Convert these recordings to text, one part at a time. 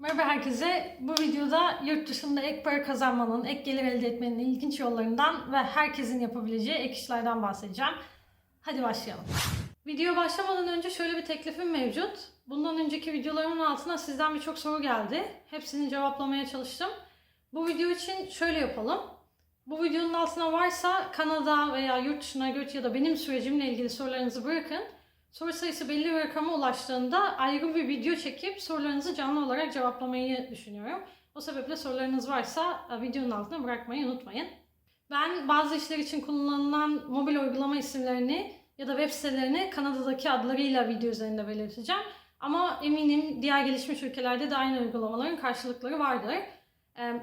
Merhaba herkese. Bu videoda yurt dışında ek para kazanmanın, ek gelir elde etmenin ilginç yollarından ve herkesin yapabileceği ek işlerden bahsedeceğim. Hadi başlayalım. Video başlamadan önce şöyle bir teklifim mevcut. Bundan önceki videolarımın altına sizden birçok soru geldi. Hepsini cevaplamaya çalıştım. Bu video için şöyle yapalım. Bu videonun altına varsa Kanada veya yurt dışına göç ya da benim sürecimle ilgili sorularınızı bırakın. Soru sayısı belli bir rakama ulaştığında ayrı bir video çekip sorularınızı canlı olarak cevaplamayı düşünüyorum. O sebeple sorularınız varsa e, videonun altına bırakmayı unutmayın. Ben bazı işler için kullanılan mobil uygulama isimlerini ya da web sitelerini Kanada'daki adlarıyla video üzerinde belirteceğim. Ama eminim diğer gelişmiş ülkelerde de aynı uygulamaların karşılıkları vardır.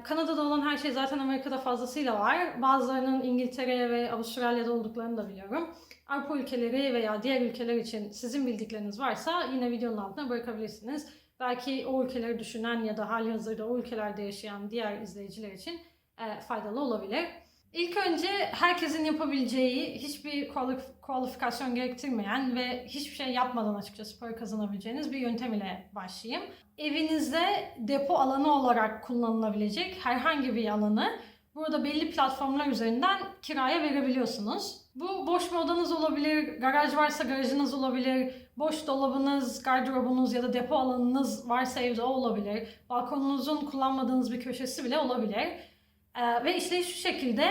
Kanada'da olan her şey zaten Amerika'da fazlasıyla var. Bazılarının İngiltere ve Avustralya'da olduklarını da biliyorum. Avrupa ülkeleri veya diğer ülkeler için sizin bildikleriniz varsa yine videonun altına bırakabilirsiniz. Belki o ülkeleri düşünen ya da hali hazırda o ülkelerde yaşayan diğer izleyiciler için e, faydalı olabilir. İlk önce herkesin yapabileceği, hiçbir kualif- kualifikasyon gerektirmeyen ve hiçbir şey yapmadan açıkçası para kazanabileceğiniz bir yöntem ile başlayayım. Evinizde depo alanı olarak kullanılabilecek herhangi bir alanı burada belli platformlar üzerinden kiraya verebiliyorsunuz. Bu boş bir odanız olabilir, garaj varsa garajınız olabilir, boş dolabınız, gardırobunuz ya da depo alanınız varsa evde o olabilir. Balkonunuzun kullanmadığınız bir köşesi bile olabilir. Ee, ve işte şu şekilde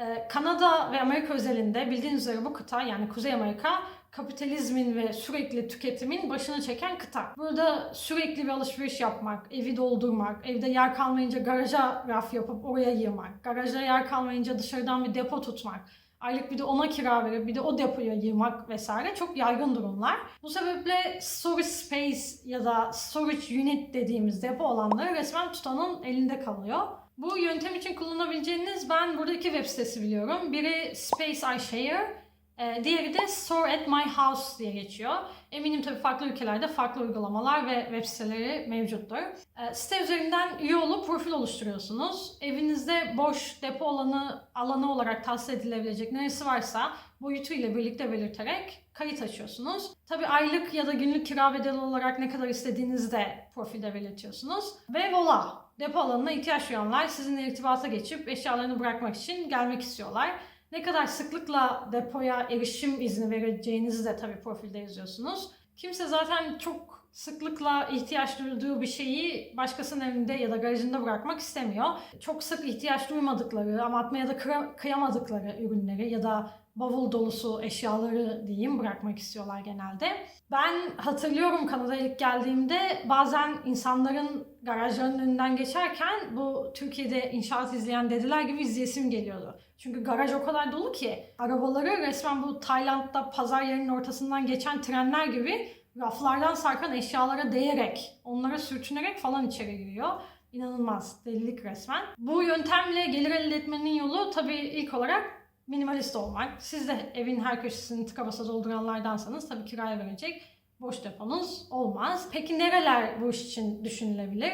e, Kanada ve Amerika özelinde bildiğiniz üzere bu kıta yani Kuzey Amerika kapitalizmin ve sürekli tüketimin başını çeken kıta. Burada sürekli bir alışveriş yapmak, evi doldurmak, evde yer kalmayınca garaja raf yapıp oraya yığmak, garajda yer kalmayınca dışarıdan bir depo tutmak, aylık bir de ona kira verip bir de o depoya yığmak vesaire çok yaygın durumlar. Bu sebeple storage space ya da storage unit dediğimiz depo alanları resmen tutanın elinde kalıyor. Bu yöntem için kullanabileceğiniz ben burada iki web sitesi biliyorum. Biri Space I Share, e, diğeri de Store at My House diye geçiyor. Eminim tabii farklı ülkelerde farklı uygulamalar ve web siteleri mevcuttur. E, Site üzerinden üye olup profil oluşturuyorsunuz. Evinizde boş depo alanı alanı olarak tahsis edilebilecek neresi varsa boyutu ile birlikte belirterek kayıt açıyorsunuz. Tabii aylık ya da günlük kira bedeli olarak ne kadar istediğinizi de profilde belirtiyorsunuz. Ve voila! Depo alanına ihtiyaç duyanlar sizinle irtibata geçip eşyalarını bırakmak için gelmek istiyorlar. Ne kadar sıklıkla depoya erişim izni vereceğinizi de tabii profilde yazıyorsunuz. Kimse zaten çok sıklıkla ihtiyaç duyduğu bir şeyi başkasının evinde ya da garajında bırakmak istemiyor. Çok sık ihtiyaç duymadıkları ama atmaya da kıyamadıkları ürünleri ya da bavul dolusu eşyaları diyeyim bırakmak istiyorlar genelde. Ben hatırlıyorum Kanada'ya ilk geldiğimde bazen insanların garajlarının önünden geçerken bu Türkiye'de inşaat izleyen dediler gibi izleyesim geliyordu. Çünkü garaj o kadar dolu ki arabaları resmen bu Tayland'da pazar yerinin ortasından geçen trenler gibi raflardan sarkan eşyalara değerek, onlara sürtünerek falan içeri giriyor. İnanılmaz delilik resmen. Bu yöntemle gelir elde etmenin yolu tabii ilk olarak minimalist olmak. Siz de evin her köşesini tıka basa dolduranlardansanız tabii kiraya verecek boş deponuz olmaz. Peki nereler bu iş için düşünülebilir?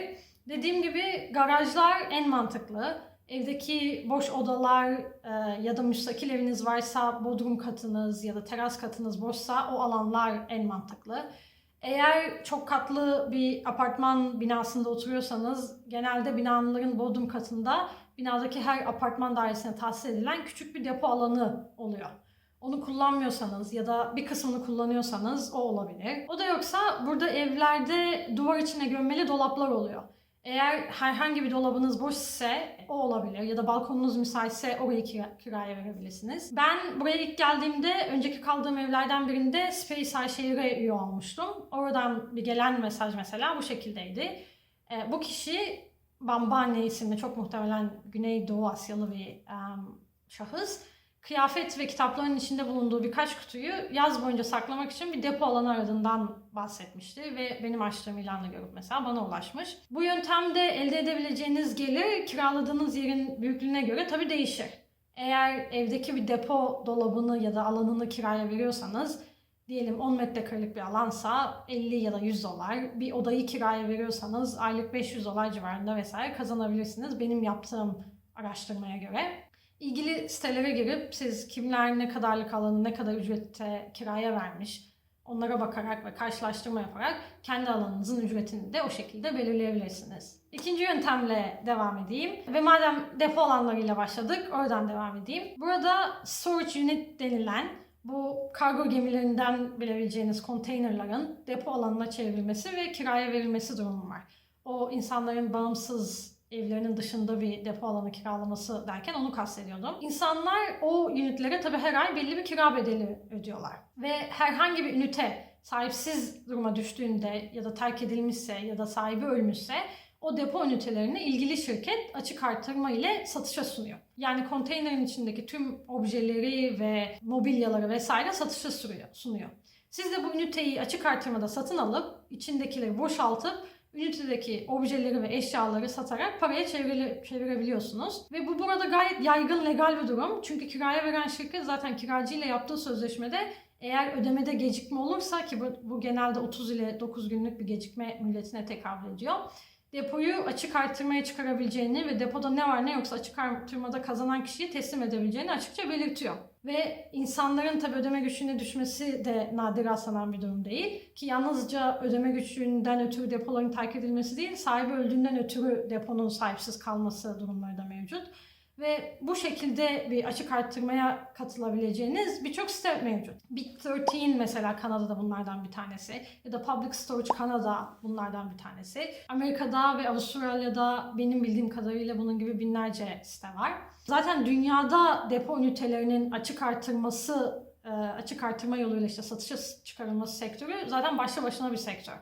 Dediğim gibi garajlar en mantıklı. Evdeki boş odalar e, ya da müstakil eviniz varsa bodrum katınız ya da teras katınız boşsa o alanlar en mantıklı. Eğer çok katlı bir apartman binasında oturuyorsanız genelde binaların bodrum katında binadaki her apartman dairesine tahsis edilen küçük bir depo alanı oluyor. Onu kullanmıyorsanız ya da bir kısmını kullanıyorsanız o olabilir. O da yoksa burada evlerde duvar içine gömmeli dolaplar oluyor. Eğer herhangi bir dolabınız boş ise o olabilir ya da balkonunuz müsaitse orayı kira- kiraya verebilirsiniz. Ben buraya ilk geldiğimde önceki kaldığım evlerden birinde Space Ayshare'e üye olmuştum. Oradan bir gelen mesaj mesela bu şekildeydi. E, bu kişi Bambane isimli çok muhtemelen Güneydoğu Asyalı bir em, şahıs kıyafet ve kitapların içinde bulunduğu birkaç kutuyu yaz boyunca saklamak için bir depo alanı aradığından bahsetmişti ve benim açtığım ilanla görüp mesela bana ulaşmış. Bu yöntemde elde edebileceğiniz gelir kiraladığınız yerin büyüklüğüne göre tabii değişir. Eğer evdeki bir depo dolabını ya da alanını kiraya veriyorsanız diyelim 10 metrekarelik bir alansa 50 ya da 100 dolar. Bir odayı kiraya veriyorsanız aylık 500 dolar civarında vesaire kazanabilirsiniz benim yaptığım araştırmaya göre. İlgili sitelere girip siz kimler ne kadarlık alanı ne kadar ücrette kiraya vermiş, Onlara bakarak ve karşılaştırma yaparak kendi alanınızın ücretini de o şekilde belirleyebilirsiniz. İkinci yöntemle devam edeyim. Ve madem depo alanlarıyla başladık, oradan devam edeyim. Burada storage unit denilen bu kargo gemilerinden bilebileceğiniz konteynerların depo alanına çevrilmesi ve kiraya verilmesi durumu var. O insanların bağımsız evlerinin dışında bir depo alanı kiralaması derken onu kastediyordum. İnsanlar o ünitlere tabii her ay belli bir kira bedeli ödüyorlar. Ve herhangi bir ünite sahipsiz duruma düştüğünde ya da terk edilmişse ya da sahibi ölmüşse o depo ünitelerini ilgili şirket açık artırma ile satışa sunuyor. Yani konteynerin içindeki tüm objeleri ve mobilyaları vesaire satışa sunuyor. Siz de bu üniteyi açık artırmada satın alıp içindekileri boşaltıp ünitedeki objeleri ve eşyaları satarak paraya çevire, çevirebiliyorsunuz. Ve bu burada gayet yaygın legal bir durum. Çünkü kiraya veren şirket zaten kiracıyla yaptığı sözleşmede eğer ödemede gecikme olursa ki bu, bu genelde 30 ile 9 günlük bir gecikme milletine tekabül ediyor depoyu açık artırmaya çıkarabileceğini ve depoda ne var ne yoksa açık artırmada kazanan kişiyi teslim edebileceğini açıkça belirtiyor. Ve insanların tabi ödeme güçlüğüne düşmesi de nadir rastlanan bir durum değil. Ki yalnızca ödeme güçlüğünden ötürü depoların terk edilmesi değil, sahibi öldüğünden ötürü deponun sahipsiz kalması durumları da mevcut. Ve bu şekilde bir açık arttırmaya katılabileceğiniz birçok site mevcut. Bit13 mesela Kanada'da bunlardan bir tanesi. Ya da Public Storage Kanada bunlardan bir tanesi. Amerika'da ve Avustralya'da benim bildiğim kadarıyla bunun gibi binlerce site var. Zaten dünyada depo ünitelerinin açık artırması, e, açık artırma yoluyla işte satışa çıkarılması sektörü zaten başlı başına bir sektör.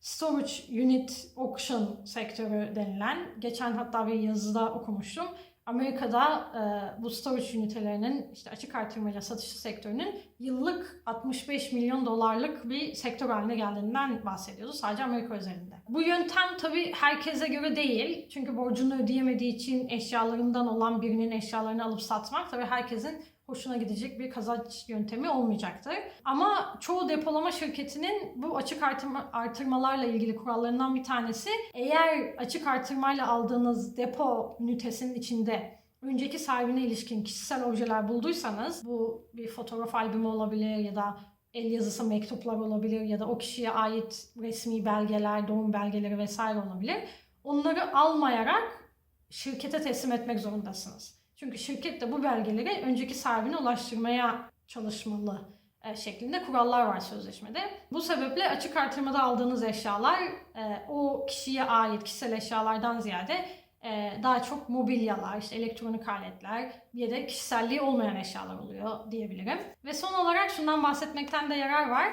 Storage Unit Auction sektörü denilen, geçen hatta bir yazıda okumuştum. Amerika'da e, bu storage ünitelerinin işte açık artırmayla satışı sektörünün yıllık 65 milyon dolarlık bir sektör haline geldiğinden bahsediyordu sadece Amerika özelinde. Bu yöntem tabii herkese göre değil. Çünkü borcunu ödeyemediği için eşyalarından olan birinin eşyalarını alıp satmak tabii herkesin hoşuna gidecek bir kazanç yöntemi olmayacaktır. Ama çoğu depolama şirketinin bu açık artırma, artırmalarla ilgili kurallarından bir tanesi eğer açık artırmayla aldığınız depo ünitesinin içinde önceki sahibine ilişkin kişisel objeler bulduysanız bu bir fotoğraf albümü olabilir ya da el yazısı mektuplar olabilir ya da o kişiye ait resmi belgeler, doğum belgeleri vesaire olabilir. Onları almayarak şirkete teslim etmek zorundasınız. Çünkü şirket de bu belgeleri önceki sahibine ulaştırmaya çalışmalı e, şeklinde kurallar var sözleşmede. Bu sebeple açık artırmada aldığınız eşyalar e, o kişiye ait kişisel eşyalardan ziyade e, daha çok mobilyalar, işte elektronik aletler ya da kişiselliği olmayan eşyalar oluyor diyebilirim. Ve son olarak şundan bahsetmekten de yarar var.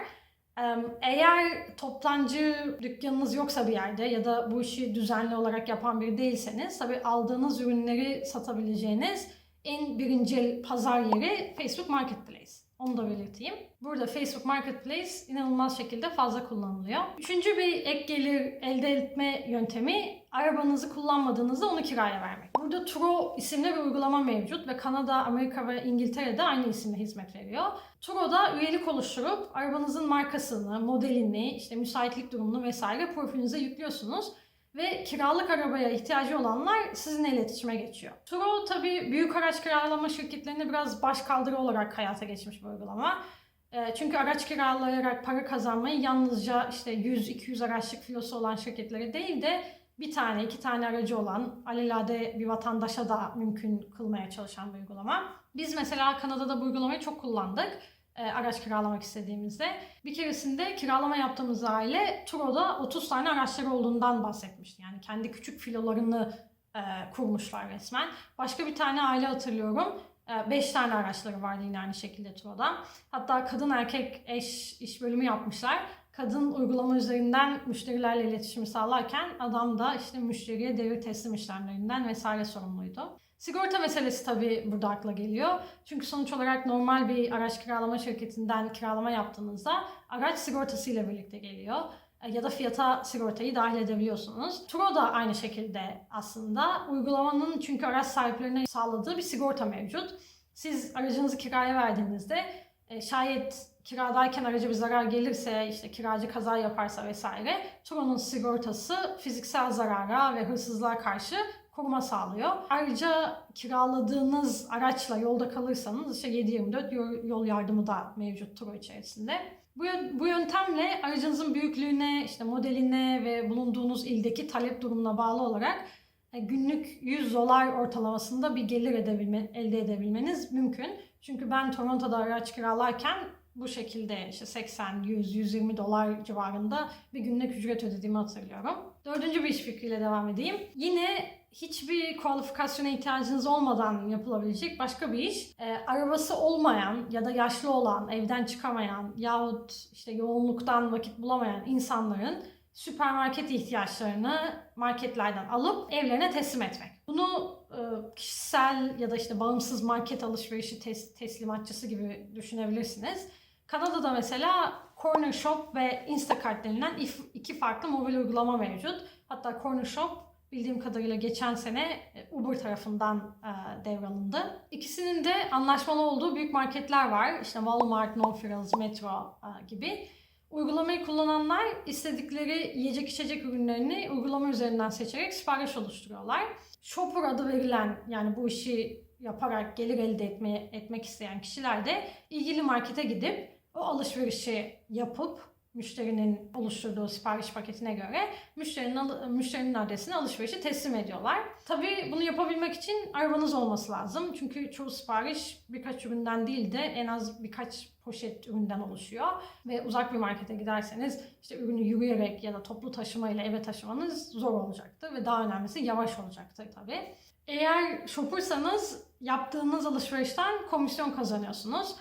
Eğer toptancı dükkanınız yoksa bir yerde ya da bu işi düzenli olarak yapan biri değilseniz tabi aldığınız ürünleri satabileceğiniz en birinci pazar yeri Facebook Marketplace. Onu da belirteyim. Burada Facebook Marketplace inanılmaz şekilde fazla kullanılıyor. Üçüncü bir ek gelir elde etme yöntemi arabanızı kullanmadığınızda onu kiraya vermek. Burada Turo isimli bir uygulama mevcut ve Kanada, Amerika ve İngiltere'de aynı isimle hizmet veriyor. Turo'da üyelik oluşturup arabanızın markasını, modelini, işte müsaitlik durumunu vesaire profilinize yüklüyorsunuz ve kiralık arabaya ihtiyacı olanlar sizinle iletişime geçiyor. Turo tabii büyük araç kiralama şirketlerinde biraz baş kaldırı olarak hayata geçmiş bir uygulama. E, çünkü araç kiralayarak para kazanmayı yalnızca işte 100-200 araçlık filosu olan şirketlere değil de bir tane, iki tane aracı olan alelade bir vatandaşa da mümkün kılmaya çalışan bir uygulama. Biz mesela Kanada'da bu uygulamayı çok kullandık araç kiralamak istediğimizde. Bir keresinde kiralama yaptığımız aile Turo'da 30 tane araçları olduğundan bahsetmişti. Yani kendi küçük filolarını e, kurmuşlar resmen. Başka bir tane aile hatırlıyorum. 5 e, tane araçları vardı yine aynı şekilde Turo'da. Hatta kadın erkek eş iş bölümü yapmışlar. Kadın uygulama üzerinden müşterilerle iletişimi sağlarken adam da işte müşteriye devir teslim işlemlerinden vesaire sorumluydu. Sigorta meselesi tabii burada akla geliyor. Çünkü sonuç olarak normal bir araç kiralama şirketinden kiralama yaptığınızda araç sigortası ile birlikte geliyor. E, ya da fiyata sigortayı dahil edebiliyorsunuz. Turo da aynı şekilde aslında. Uygulamanın çünkü araç sahiplerine sağladığı bir sigorta mevcut. Siz aracınızı kiraya verdiğinizde e, şayet kiradayken araca bir zarar gelirse, işte kiracı kaza yaparsa vesaire, Turo'nun sigortası fiziksel zarara ve hırsızlığa karşı koruma sağlıyor. Ayrıca kiraladığınız araçla yolda kalırsanız işte 7-24 yol yardımı da mevcut Turo içerisinde. Bu, bu yöntemle aracınızın büyüklüğüne, işte modeline ve bulunduğunuz ildeki talep durumuna bağlı olarak e, günlük 100 dolar ortalamasında bir gelir edebilme, elde edebilmeniz mümkün. Çünkü ben Toronto'da araç kiralarken bu şekilde işte 80, 100, 120 dolar civarında bir günlük ücret ödediğimi hatırlıyorum. Dördüncü bir iş fikriyle devam edeyim. Yine hiçbir kualifikasyona ihtiyacınız olmadan yapılabilecek başka bir iş. Ee, arabası olmayan ya da yaşlı olan, evden çıkamayan yahut işte yoğunluktan vakit bulamayan insanların süpermarket ihtiyaçlarını marketlerden alıp evlerine teslim etmek. Bunu e, kişisel ya da işte bağımsız market alışverişi tes- teslimatçısı gibi düşünebilirsiniz. Kanada'da mesela Corner Shop ve Instacart denilen iki farklı mobil uygulama mevcut. Hatta Corner Shop bildiğim kadarıyla geçen sene e, Uber tarafından e, devralındı. İkisinin de anlaşmalı olduğu büyük marketler var. İşte Walmart, No Frills, Metro e, gibi. Uygulamayı kullananlar istedikleri yiyecek içecek ürünlerini uygulama üzerinden seçerek sipariş oluşturuyorlar. Shopper adı verilen yani bu işi yaparak gelir elde etmeye, etmek isteyen kişiler de ilgili markete gidip o alışverişi yapıp müşterinin oluşturduğu sipariş paketine göre müşterinin, müşterinin adresine alışverişi teslim ediyorlar. Tabii bunu yapabilmek için arabanız olması lazım. Çünkü çoğu sipariş birkaç üründen değil de en az birkaç poşet üründen oluşuyor. Ve uzak bir markete giderseniz işte ürünü yürüyerek ya da toplu taşımayla eve taşımanız zor olacaktır ve daha önemlisi yavaş olacaktır tabii. Eğer shoppersanız yaptığınız alışverişten komisyon kazanıyorsunuz.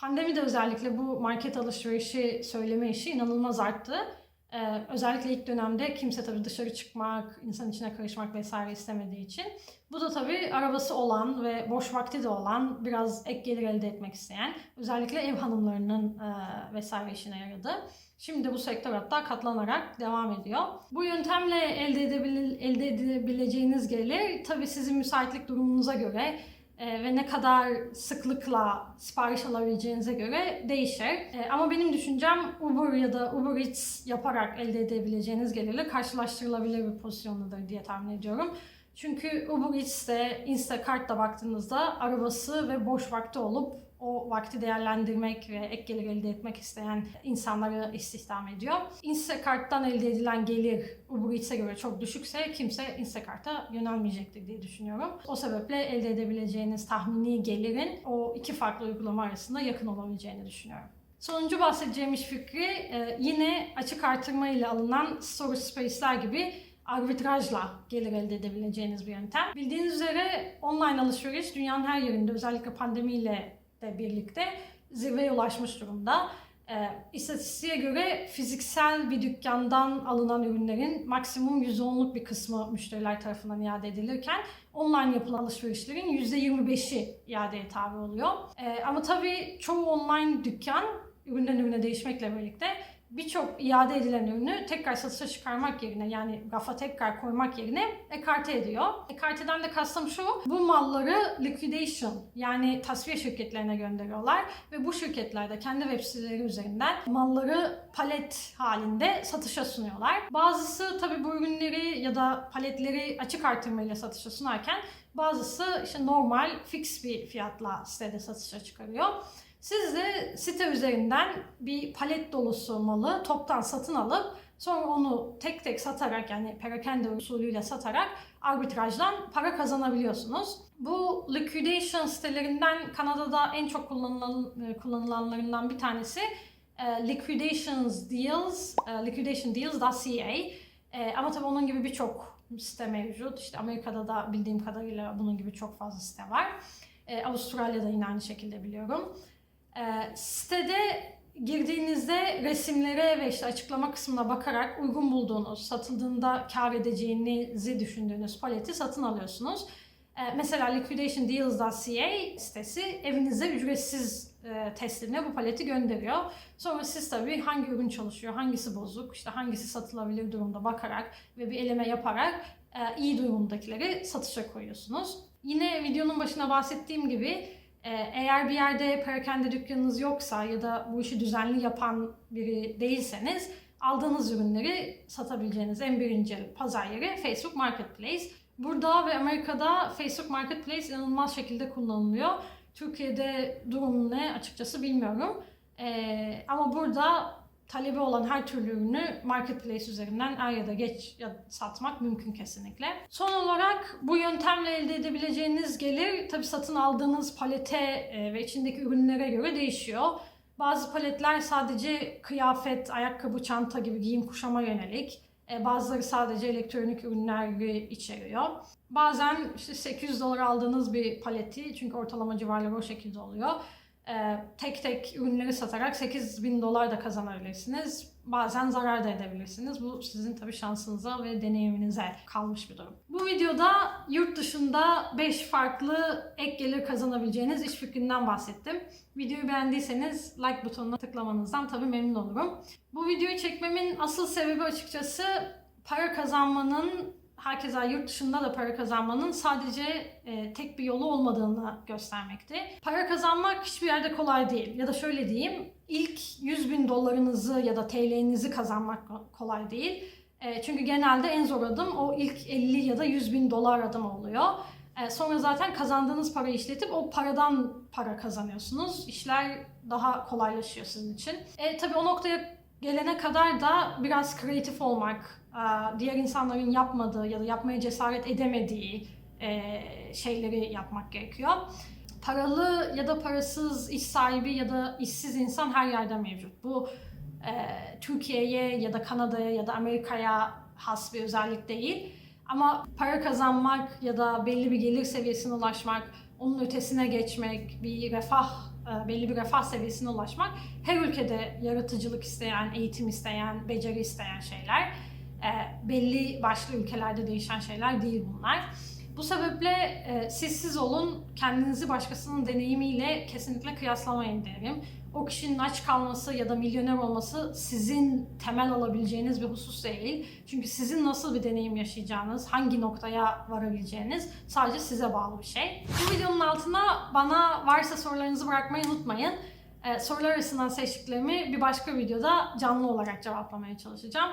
Pandemide özellikle bu market alışverişi söyleme işi inanılmaz arttı. Ee, özellikle ilk dönemde kimse tabii dışarı çıkmak, insan içine karışmak vesaire istemediği için. Bu da tabii arabası olan ve boş vakti de olan, biraz ek gelir elde etmek isteyen, özellikle ev hanımlarının e, vesaire işine yaradı. Şimdi bu sektör hatta katlanarak devam ediyor. Bu yöntemle elde, edebil- elde edebileceğiniz gelir tabii sizin müsaitlik durumunuza göre e, ve ne kadar sıklıkla sipariş alabileceğinize göre değişir. E, ama benim düşüncem Uber ya da Uber Eats yaparak elde edebileceğiniz gelirle karşılaştırılabilir bir pozisyondadır diye tahmin ediyorum. Çünkü Uber Eats'te, Instacart'ta baktığınızda arabası ve boş vakti olup o vakti değerlendirmek ve ek gelir elde etmek isteyen insanları istihdam ediyor. Instacart'tan elde edilen gelir Uber Eats'e göre çok düşükse kimse Instacart'a yönelmeyecektir diye düşünüyorum. O sebeple elde edebileceğiniz tahmini gelirin o iki farklı uygulama arasında yakın olabileceğini düşünüyorum. Sonuncu bahsedeceğim iş fikri e, yine açık artırma ile alınan storage space'ler gibi arbitrajla gelir elde edebileceğiniz bir yöntem. Bildiğiniz üzere online alışveriş dünyanın her yerinde özellikle pandemiyle de birlikte zirveye ulaşmış durumda. E, istatistiğe göre fiziksel bir dükkandan alınan ürünlerin maksimum %10'luk bir kısmı müşteriler tarafından iade edilirken online yapılan alışverişlerin %25'i iadeye tabi oluyor. E, ama tabii çoğu online dükkan üründen ürüne değişmekle birlikte birçok iade edilen ürünü tekrar satışa çıkarmak yerine yani rafa tekrar koymak yerine ekarte ediyor. Ekarteden de kastım şu, bu malları liquidation yani tasfiye şirketlerine gönderiyorlar ve bu şirketler de kendi web siteleri üzerinden malları palet halinde satışa sunuyorlar. Bazısı tabii bu ürünleri ya da paletleri açık artırmayla satışa sunarken bazısı işte normal fix bir fiyatla sitede satışa çıkarıyor. Siz de site üzerinden bir palet dolusu malı toptan satın alıp sonra onu tek tek satarak yani perakende usulüyle satarak arbitrajdan para kazanabiliyorsunuz. Bu liquidation sitelerinden Kanada'da en çok kullanılan, e, kullanılanlarından bir tanesi e, Liquidations Deals, e, liquidationdeals.ca. E, ama tabii onun gibi birçok site mevcut. İşte Amerika'da da bildiğim kadarıyla bunun gibi çok fazla site var. Avustralya'da yine aynı şekilde biliyorum. E, sitede girdiğinizde resimlere ve işte açıklama kısmına bakarak uygun bulduğunuz, satıldığında kar edeceğinizi düşündüğünüz paleti satın alıyorsunuz. E, mesela liquidationdeals.ca sitesi evinize ücretsiz e, testine bu paleti gönderiyor. Sonra siz tabii hangi ürün çalışıyor, hangisi bozuk, işte hangisi satılabilir durumda bakarak ve bir eleme yaparak e, iyi durumdakileri satışa koyuyorsunuz. Yine videonun başına bahsettiğim gibi eğer bir yerde perakende dükkanınız yoksa ya da bu işi düzenli yapan biri değilseniz aldığınız ürünleri satabileceğiniz en birinci pazar yeri Facebook Marketplace. Burada ve Amerika'da Facebook Marketplace inanılmaz şekilde kullanılıyor. Türkiye'de durum ne açıkçası bilmiyorum. Ee, ama burada talebi olan her türlü ürünü marketplace üzerinden er ya da geç satmak mümkün kesinlikle. Son olarak bu yöntemle elde edebileceğiniz gelir tabi satın aldığınız palete e, ve içindeki ürünlere göre değişiyor. Bazı paletler sadece kıyafet, ayakkabı, çanta gibi giyim kuşama yönelik. E, Bazıları sadece elektronik ürünleri içeriyor. Bazen işte 800 dolar aldığınız bir paleti çünkü ortalama civarları o şekilde oluyor. E, Tek tek ürünleri satarak 8000 dolar da kazanabilirsiniz. Bazen zarar da edebilirsiniz. Bu sizin tabii şansınıza ve deneyiminize kalmış bir durum. Bu videoda yurt dışında 5 farklı ek gelir kazanabileceğiniz iş fikrinden bahsettim. Videoyu beğendiyseniz like butonuna tıklamanızdan tabii memnun olurum. Bu videoyu çekmemin asıl sebebi açıkçası para kazanmanın herkese yurt dışında da para kazanmanın sadece e, tek bir yolu olmadığını göstermekti. Para kazanmak hiçbir yerde kolay değil. Ya da şöyle diyeyim, ilk 100 bin dolarınızı ya da TL'nizi kazanmak kolay değil. E, çünkü genelde en zor adım o ilk 50 ya da 100 bin dolar adım oluyor. E, sonra zaten kazandığınız parayı işletip o paradan para kazanıyorsunuz. İşler daha kolaylaşıyor sizin için. E, tabii o noktaya gelene kadar da biraz kreatif olmak, diğer insanların yapmadığı ya da yapmaya cesaret edemediği e, şeyleri yapmak gerekiyor. Paralı ya da parasız iş sahibi ya da işsiz insan her yerde mevcut. Bu e, Türkiye'ye ya da Kanada'ya ya da Amerika'ya has bir özellik değil. Ama para kazanmak ya da belli bir gelir seviyesine ulaşmak, onun ötesine geçmek, bir refah, e, belli bir refah seviyesine ulaşmak her ülkede yaratıcılık isteyen, eğitim isteyen, beceri isteyen şeyler. E, Belli başlı ülkelerde değişen şeyler değil bunlar. Bu sebeple e, siz olun, kendinizi başkasının deneyimiyle kesinlikle kıyaslamayın derim. O kişinin aç kalması ya da milyoner olması sizin temel alabileceğiniz bir husus değil. Çünkü sizin nasıl bir deneyim yaşayacağınız, hangi noktaya varabileceğiniz sadece size bağlı bir şey. Bu videonun altına bana varsa sorularınızı bırakmayı unutmayın. Ee, sorular arasından seçtiklerimi bir başka videoda canlı olarak cevaplamaya çalışacağım.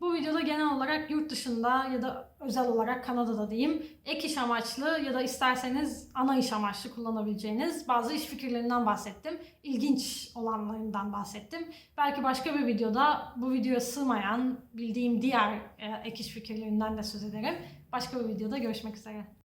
Bu videoda genel olarak yurt dışında ya da özel olarak Kanada'da diyeyim ek iş amaçlı ya da isterseniz ana iş amaçlı kullanabileceğiniz bazı iş fikirlerinden bahsettim. İlginç olanlarından bahsettim. Belki başka bir videoda bu videoya sığmayan bildiğim diğer e, ek iş fikirlerinden de söz ederim. Başka bir videoda görüşmek üzere.